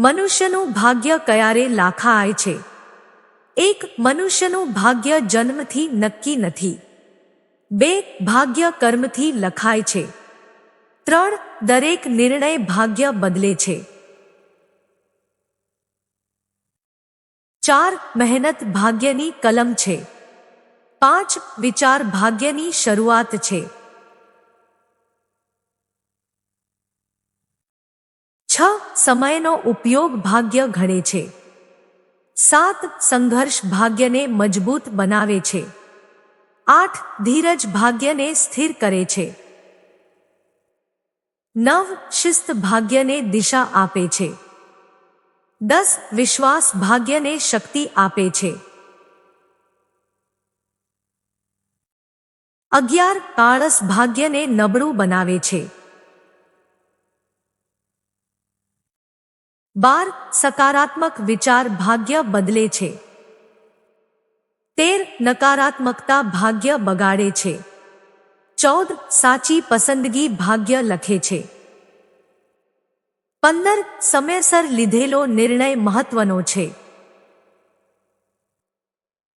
મનુષ્યનું ભાગ્ય ક્યારે લાખાય છે? એક, મનુષ્યનું ભાગ્ય જન્મથી નક્કી નથી. બે, ભાગ્ય કર્મથી લખાય છે. ત્રણ, દરેક નિર્ણય ભાગ્ય બદલે છે. ચાર, મહેનત ભાગ્યની કલમ છે. પાંચ, વિચાર ભાગ્યની શરૂઆત છે. છ સમયનો ઉપયોગ ભાગ્ય ઘડે છે. સાત સંઘર્ષ ભાગ્યને મજબૂત બનાવે છે. આઠ ધીરજ ભાગ્યને સ્થિર કરે છે. નવ શિસ્ત ભાગ્યને દિશા આપે છે. દસ વિશ્વાસ ભાગ્યને શક્તિ આપે છે. અગિયાર કાળસ ભાગ્યને નબળું બનાવે છે. બાર સકારાત્મક વિચાર ભાગ્ય બદલે છે. તેર નકારાત્મકતા ભાગ્ય બગાડે છે. ચૌદ સાચી પસંદગી ભાગ્ય લખે છે. પંદર સમયસર લીધેલો નિર્ણય મહત્વનો છે.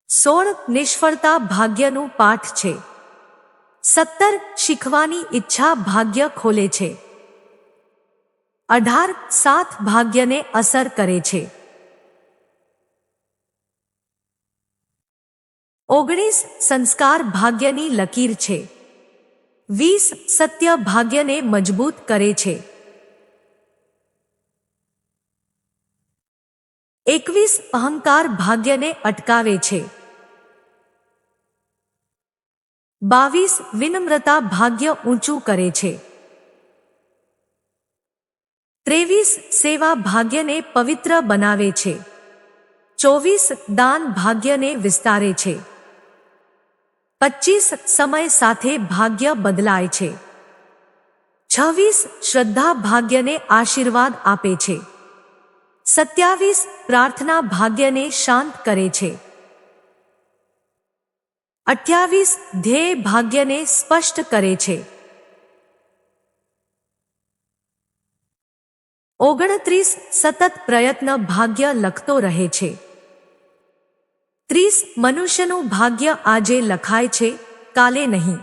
સોળ નિષ્ફળતા ભાગ્યનું પાઠ છે. સત્તર શીખવાની ઈચ્છા ભાગ્ય ખોલે છે. અઢાર સાત ભાગ્યને અસર કરે છે. ઓગણીસ સંસ્કાર ભાગ્યની લકીર છે. વીસ સત્ય ભાગ્યને મજબૂત કરે છે. એકવીસ અહંકાર ભાગ્યને અટકાવે છે. બાવીસ વિનમ્રતા ભાગ્ય ઊંચું કરે છે. ત્રેવીસ સેવા ભાગ્યને પવિત્ર બનાવે છે. ચોવીસ દાન ભાગ્યને વિસ્તારે છે. પચીસ સમય સાથે ભાગ્ય બદલાય છે. છવ્વીસ શ્રદ્ધા ભાગ્યને આશીર્વાદ આપે છે. સત્યાવીસ પ્રાર્થના ભાગ્યને શાંત કરે છે. અઠ્યાવીસ ધ્યેય ભાગ્યને સ્પષ્ટ કરે છે. ઓગણત્રીસ સતત પ્રયત્ન ભાગ્ય લખતો રહે છે. ત્રીસ મનુષ્યનું ભાગ્ય આજે લખાય છે, કાલે નહીં.